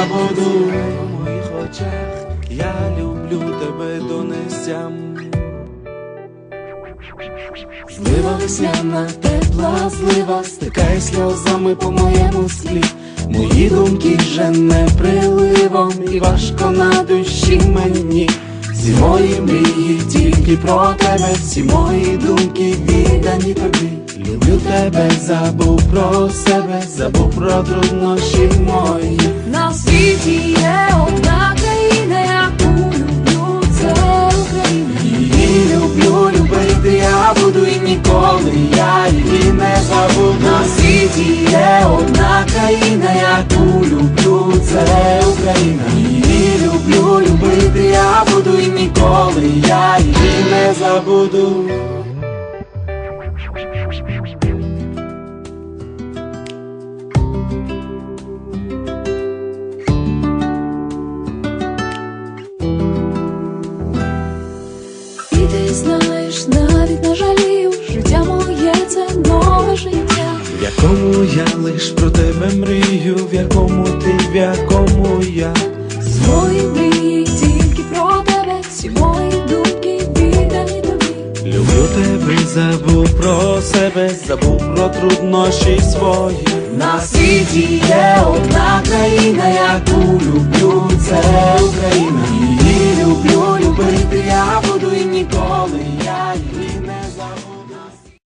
Забуду. В моїх очах я люблю тебе до нестям. Злива весняна, тепла злива, стикай сльозами по моєму слі. Мої думки вже не приливом, і важко на душі мені. Всі мої мрії тільки про тебе, всі мої думки віддані тобі. Люблю тебе, забув про себе, забув про труднощі мої. На світі Є одна країна, яку люблю, це Україна. Її люблю, любити я буду і ніколи я її не забуду. Якому я лиш про тебе мрію, в якому ти, в якому я. Свої мрії тільки про тебе, всі мої думки віддані тобі. Люблю тебе, забув про себе, забув про труднощі свої. На світі є одна країна,